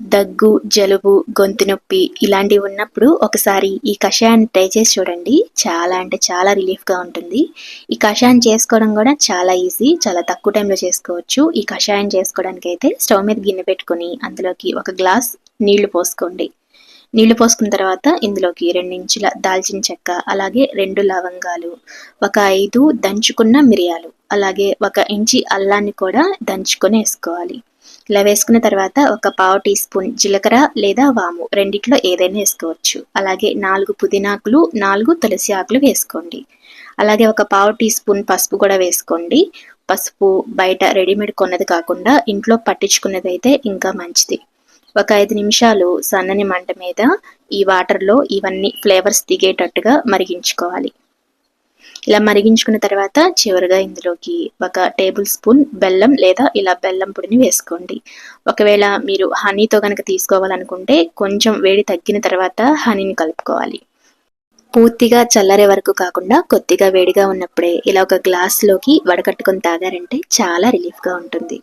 దగ్గు జలుబు గొంతు నొప్పి ఇలాంటివి ఉన్నప్పుడు ఒకసారి ఈ కషాయాన్ని ట్రై చేసి చూడండి. చాలా అంటే చాలా రిలీఫ్గా ఉంటుంది. ఈ కషాయం చేసుకోవడం కూడా చాలా ఈజీ చాలా తక్కువ టైంలో చేసుకోవచ్చు. ఈ కషాయం చేసుకోవడానికి అయితే స్టవ్ మీద గిన్నె పెట్టుకొని అందులోకి ఒక గ్లాస్ నీళ్ళు పోసుకోండి. నీళ్ళు పోసుకున్న తర్వాత ఇందులోకి రెండు ఇంచుల దాల్చిన చెక్క అలాగే రెండు లవంగాలు ఒక ఐదు దంచుకున్న మిరియాలు అలాగే ఒక ఇంచి అల్లాన్ని కూడా దంచుకొని వేసుకోవాలి. ఇలా వేసుకున్న తర్వాత ఒక పావు టీ స్పూన్ జీలకర్ర లేదా వాము రెండిట్లో ఏదైనా వేసుకోవచ్చు. అలాగే నాలుగు పుదీనాకులు నాలుగు తులసి ఆకులు వేసుకోండి. అలాగే ఒక పావు టీ స్పూన్ పసుపు కూడా వేసుకోండి. పసుపు బయట రెడీమేడ్ కొన్నది కాకుండా ఇంట్లో పట్టించుకున్నది అయితే ఇంకా మంచిది. ఒక ఐదు నిమిషాలు సన్నని మంట మీద ఈ వాటర్లో ఇవన్నీ ఫ్లేవర్స్ దిగేటట్టుగా మరిగించుకోవాలి. ఇలా మరిగించుకున్న తర్వాత చివరిగా ఇందులోకి ఒక టేబుల్ స్పూన్ బెల్లం లేదా ఇలా బెల్లం పొడిని వేసుకోండి. ఒకవేళ మీరు హనీతో కనుక తీసుకోవాలనుకుంటే కొంచెం వేడి తగ్గిన తర్వాత హనీని కలుపుకోవాలి. పూర్తిగా చల్లరే వరకు కాకుండా కొద్దిగా వేడిగా ఉన్నప్పుడే ఇలా ఒక గ్లాస్లోకి వడకట్టుకొని తాగారంటే చాలా రిలీఫ్గా ఉంటుంది.